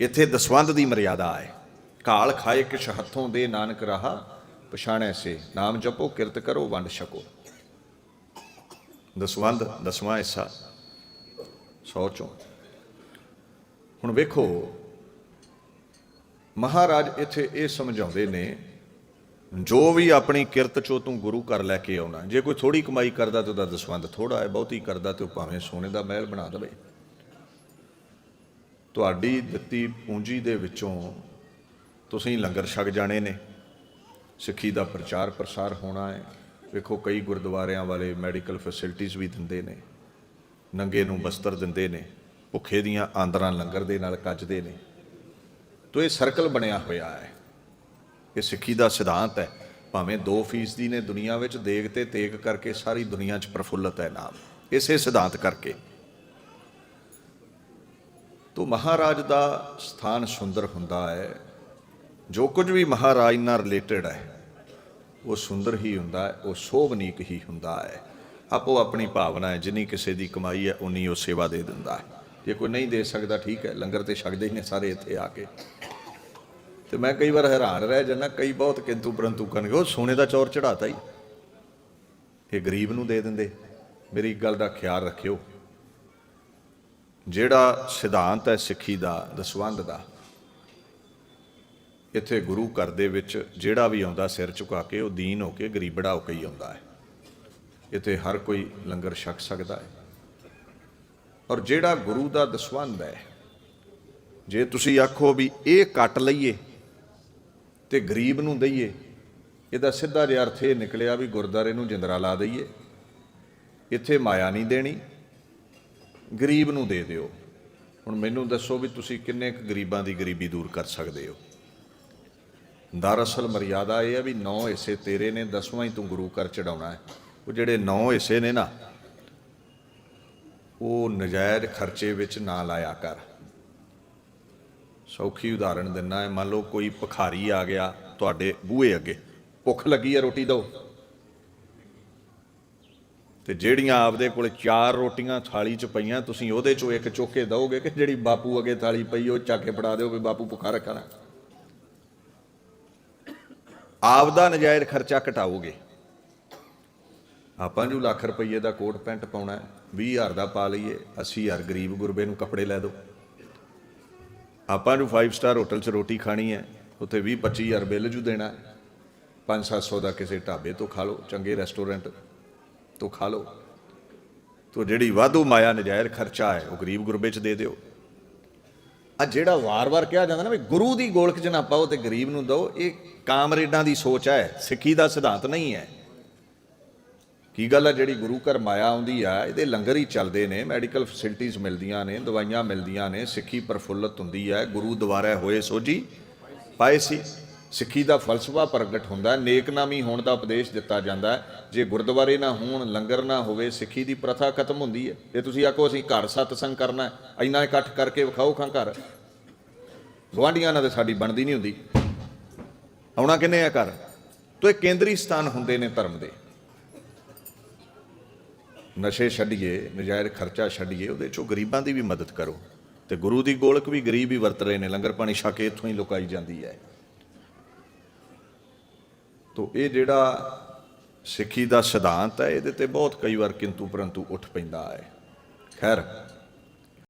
ਇੱਥੇ ਦਸਵੰਧ ਦੀ ਮਰਿਆਦਾ ਹੈ। ਕਾਲ ਖਾਏ ਕਿਛ ਹੱਥੋਂ ਦੇ ਨਾਨਕ ਰਹਾ, ਪਛਾਣੈ ਸੇ, ਨਾਮ ਜਪੋ, ਕਿਰਤ ਕਰੋ, ਵੰਡ ਛਕੋ। ਦਸਵੰਧ ਦਸਵਾਂ ਹਿੱਸਾ। ਸੌ ਚੋਂ। ਹੁਣ ਵੇਖੋ, ਮਹਾਰਾਜ ਇੱਥੇ ਇਹ ਸਮਝਾਉਂਦੇ ਨੇ, ਜੋ ਵੀ ਆਪਣੀ ਕਿਰਤ ਚੋਂ ਤੂੰ ਗੁਰੂ ਘਰ ਲੈ ਕੇ ਆਉਣਾ, ਜੇ ਕੋਈ ਥੋੜੀ ਕਮਾਈ ਕਰਦਾ ਤੇ ਉਹਦਾ ਦਸਵੰਧ ਥੋੜਾ ਹੈ, ਬਹੁਤੀ ਕਰਦਾ ਤੇ ਉਹ ਭਾਵੇਂ ਸੋਨੇ ਦਾ ਮਹਿਲ ਬਣਾ ਦੇਵੇ। ਤੁਹਾਡੀ ਦਿੱਤੀ ਪੂੰਜੀ ਦੇ ਵਿੱਚੋਂ ਤੁਸੀਂ ਲੰਗਰ ਛਕ ਜਾਣੇ ਨੇ। ਸਿੱਖੀ ਦਾ ਪ੍ਰਚਾਰ ਪ੍ਰਸਾਰ ਹੋਣਾ ਹੈ। ਵੇਖੋ, ਕਈ ਗੁਰਦੁਆਰਿਆਂ ਵਾਲੇ ਮੈਡੀਕਲ ਫੈਸਿਲਿਟੀਆਂ ਵੀ ਦਿੰਦੇ ਨੇ। ਨੰਗੇ ਨੂੰ ਬਸਤਰ ਦਿੰਦੇ ਨੇ। ਭੁੱਖੇ ਦੀਆਂ ਆਂਦਰਾਂ ਲੰਗਰ ਦੇ ਨਾਲ ਕੱਜਦੇ ਨੇ। ਤੋ ਇਹ ਸਰਕਲ ਬਣਿਆ ਹੋਇਆ ਹੈ। ਇਹ ਸਿੱਖੀ ਦਾ ਸਿਧਾਂਤ ਹੈ। ਭਾਵੇਂ 2% ਨੇ ਦੁਨੀਆ ਵਿੱਚ, ਦੇਗ ਤੇ ਤੇਗ ਕਰਕੇ ਸਾਰੀ ਦੁਨੀਆ 'ਚ ਪ੍ਰਫੁੱਲਤ ਹੈ ਨਾਮ। ਇਸੇ ਸਿਧਾਂਤ ਕਰਕੇ ਤੋ ਮਹਾਰਾਜ ਦਾ ਸਥਾਨ ਸੁੰਦਰ ਹੁੰਦਾ ਹੈ। ਜੋ ਕੁਝ ਵੀ ਮਹਾਰਾਜ ਨਾਲ ਰਿਲੇਟਡ ਹੈ, ਉਹ ਸੁੰਦਰ ਹੀ ਹੁੰਦਾ ਹੈ, ਉਹ ਸੋਭਨੀਕ ਹੀ ਹੁੰਦਾ ਹੈ। ਆਪੋ ਆਪਣੀ ਭਾਵਨਾ ਹੈ, ਜਿੰਨੀ ਕਿਸੇ ਦੀ ਕਮਾਈ ਹੈ ਉਨੀ ਉਹ ਸੇਵਾ ਦੇ ਦਿੰਦਾ ਹੈ। ਜੇ ਕੋਈ ਨਹੀਂ ਦੇ ਸਕਦਾ, ਠੀਕ ਹੈ, ਲੰਗਰ ਤੇ ਛਕਦੇ ਹੀ ਨੇ ਸਾਰੇ ਇੱਥੇ ਆ ਕੇ। ਤੇ ਮੈਂ ਕਈ ਵਾਰ ਹੈਰਾਨ ਰਹਿ ਜਾਂਦਾ, ਕਈ ਬਹੁਤ ਕਿੰਤੂ ਪਰੰਤੂ ਕਰਨਗੇ ਉਹ ਸੋਨੇ ਦਾ ਚੌਰ ਚੜਾਤਾ ਹੀ। ਇਹ ਗਰੀਬ ਨੂੰ ਦੇ ਦਿੰਦੇ। ਮੇਰੀ ਇੱਕ ਗੱਲ ਦਾ ਖਿਆਲ ਰੱਖਿਓ। ਜਿਹੜਾ ਸਿਧਾਂਤ ਹੈ ਸਿੱਖੀ ਦਾ ਦਸਵੰਧ ਦਾ, ਇੱਥੇ ਗੁਰੂ ਘਰ ਦੇ ਵਿੱਚ ਜਿਹੜਾ ਵੀ ਆਉਂਦਾ ਸਿਰ ਝੁਕਾ ਕੇ, ਉਹ ਦੀਨ ਹੋ ਕੇ ਗਰੀਬੜਾ ਹੋ ਕੇ ਹੀ ਆਉਂਦਾ ਹੈ। ਇੱਥੇ ਹਰ ਕੋਈ ਲੰਗਰ ਛਕ ਸਕਦਾ ਹੈ। ਔਰ ਜਿਹੜਾ ਗੁਰੂ ਦਾ ਦਸਵੰਧ ਹੈ, ਜੇ ਤੁਸੀਂ ਆਖੋ ਵੀ ਇਹ ਕੱਟ ਲਈਏ ਤੇ ਗਰੀਬ ਨੂੰ ਦਈਏ, ਇਹਦਾ ਸਿੱਧਾ ਜਿਹਾ ਅਰਥ ਇਹ ਨਿਕਲਿਆ ਵੀ ਗੁਰਦਾਰੇ ਨੂੰ ਜਿੰਦਰਾ ਲਾ ਦਈਏ। ਇੱਥੇ ਮਾਇਆ ਨਹੀਂ ਦੇਣੀ ਗਰੀਬ ਨੂੰ ਦੇ ਦਿਓ। ਹੁਣ ਮੈਨੂੰ ਦੱਸੋ ਵੀ ਤੁਸੀਂ ਕਿੰਨੇ ਕੁ ਗਰੀਬਾਂ ਦੀ ਗਰੀਬੀ ਦੂਰ ਕਰ ਸਕਦੇ ਹੋ? ਦਰਅਸਲ ਮਰਿਆਦਾ ਇਹ ਹੈ ਵੀ ਨੌ ਹਿੱਸੇ ਤੇਰੇ ਨੇ, ਦਸਵਾਂ ਹੀ ਤੂੰ ਗੁਰੂ ਘਰ ਚੜਾਉਣਾ ਹੈ। ਉਹ ਜਿਹੜੇ ਨੌ ਹਿੱਸੇ ਨੇ ਨਾ, ਉਹ ਨਜਾਇਜ਼ ਖਰਚੇ ਵਿੱਚ ਨਾ ਲਾਇਆ ਕਰ। ਸੌਖੀ ਉਦਾਹਰਣ ਦਿੰਨਾ ਹੈ, ਮੰਨ ਲਓ ਕੋਈ ਭਖਾਰੀ ਆ ਗਿਆ ਤੁਹਾਡੇ ਬੂਹੇ ਅੱਗੇ, ਭੁੱਖ ਲੱਗੀ ਹੈ ਰੋਟੀ ਦਿਓ ਤੇ ਜਿਹੜੀਆਂ ਆਪਦੇ ਕੋਲ ਚਾਰ ਰੋਟੀਆਂ ਥਾਲੀ 'ਚ ਪਈਆਂ, ਤੁਸੀਂ ਉਹਦੇ 'ਚੋਂ ਇੱਕ ਚੁੱਕ ਦਓਗੇ ਕਿ ਜਿਹੜੀ ਬਾਪੂ ਅੱਗੇ ਥਾਲੀ ਪਈ, ਉਹ ਚੱਕ ਕੇ ਫੜਾ ਦਿਓ ਵੀ ਬਾਪੂ ਭੁੱਖਾ ਰੱਖਣਾ ਆਪਦਾ ਨਜਾਇਜ਼ ਖਰਚਾ ਘਟਾਓਗੇ। ਆਪਾਂ ਨੂੰ ਲੱਖ ਰੁਪਏ ਦਾ ਕੋਟ ਪੈਂਟ ਪਾਉਣਾ ਹੈ 20000 ਦਾ ਪਾ ਲਈਏ 80000 ਗਰੀਬ ਗੁਰਬੇ ਨੂੰ ਕੱਪੜੇ ਲੈ ਦਿਓ। ਆਪਾਂ ਨੂੰ 5 ਸਟਾਰ ਹੋਟਲ 'ਚ ਰੋਟੀ ਖਾਣੀ ਹੈ, ਉੱਥੇ 20 25000 ਬਿੱਲ ਜੂ ਦੇਣਾ। ਹੈ 5-700 ਦਾ ਕਿਸੇ ਢਾਬੇ ਤੋਂ ਖਾ ਲਓ, ਚੰਗੇ ਰੈਸਟੋਰੈਂਟ ਤੋਂ ਖਾ ਲਓ। ਤੋ ਜਿਹੜੀ ਵਾਧੂ ਮਾਇਆ ਨਜਾਇਜ਼ ਖਰਚਾ ਹੈ, ਉਹ ਗਰੀਬ ਗੁਰਬੇ 'ਚ ਦੇ ਦਿਓ। ਆ ਜਿਹੜਾ ਵਾਰ-ਵਾਰ ਕਿਹਾ ਜਾਂਦਾ ਨਾ ਵੀ ਗੁਰੂ ਦੀ ਗੋਲਕ 'ਚ ਨਾ ਪਾਓ ਤੇ ਗਰੀਬ ਨੂੰ ਦਿਓ, ਇਹ ਕਾਮਰੇਡਾਂ ਦੀ ਸੋਚ ਹੈ, ਸਿੱਖੀ ਦਾ ਸਿਧਾਂਤ ਨਹੀਂ ਹੈ। ਕੀ ਗੱਲ ਹੈ ਜਿਹੜੀ ਗੁਰੂ ਘਰ ਮਾਇਆ ਆਉਂਦੀ ਆ, ਇਹਦੇ ਲੰਗਰ ਹੀ ਚੱਲਦੇ ਨੇ, ਮੈਡੀਕਲ ਫੈਸਿਲਿਟੀਆਂ ਮਿਲਦੀਆਂ ਨੇ, ਦਵਾਈਆਂ ਮਿਲਦੀਆਂ ਨੇ, ਸਿੱਖੀ ਪ੍ਰਫੁੱਲਤ ਹੁੰਦੀ ਹੈ, ਗੁਰੂ ਦੁਆਰਾ ਹੋਏ ਸੋਜੀ ਪਾਏ ਸੀ। ਸਿੱਖੀ ਦਾ ਫਲਸਫਾ ਪ੍ਰਗਟ ਹੁੰਦਾ ਹੈ ਨੇਕਨਾਮੀ ਹੋਣ ਦਾ ਉਪਦੇਸ਼ ਦਿੱਤਾ ਜਾਂਦਾ ਹੈ। ਜੇ ਗੁਰਦੁਆਰੇ ਨਾ ਹੋਣ ਲੰਗਰ ਨਾ ਹੋਵੇ ਸਿੱਖੀ ਦੀ ਪ੍ਰਥਾ ਖਤਮ ਹੁੰਦੀ ਹੈ। ਜੇ ਤੁਸੀਂ ਆਖੋ ਅਸੀਂ ਘਰ ਸਤਸੰਗ ਕਰਨਾ ਹੈ, ਇੰਨਾ ਇਕੱਠ ਕਰਕੇ ਵਿਖਾਓ ਖਾਂ ਘਰ। ਗੁਆਂਢੀਆਂ ਨਾਲ ਤੇ ਸਾਡੀ ਬਣਦੀ ਨਹੀਂ ਹੁੰਦੀ। ਆਉਣਾ ਕਿੰਨੇ ਆ ਘਰ? ਤੋ ਇਹ ਕੇਂਦਰੀ ਸਥਾਨ ਹੁੰਦੇ ਨੇ ਧਰਮ ਦੇ। ਨਸ਼ੇ ਛੱਡੀਏ ਨਜਾਇਜ਼ ਖਰਚਾ ਛੱਡੀਏ ਉਹਦੇ ਚੋਂ ਗਰੀਬਾਂ ਦੀ ਵੀ ਮਦਦ ਕਰੋ। ਤੇ ਗੁਰੂ ਦੀ ਗੋਲਕ ਵੀ ਗਰੀਬ ਹੀ ਵਰਤ ਰਹੇ ਨੇ ਲੰਗਰ ਪਾਣੀ ਛਕ ਕੇ ਇੱਥੋਂ ਹੀ ਲੁਕਾਈ ਜਾਂਦੀ ਹੈ। ਤੋ ਇਹ ਜਿਹੜਾ ਸਿੱਖੀ ਦਾ ਸਿਧਾਂਤ ਹੈ, ਇਹਦੇ ਤੇ ਬਹੁਤ ਕਈ ਵਾਰ ਕਿੰਤੂ ਪਰੰਤੂ ਉੱਠ ਪੈਂਦਾ ਹੈ। ਖੈਰ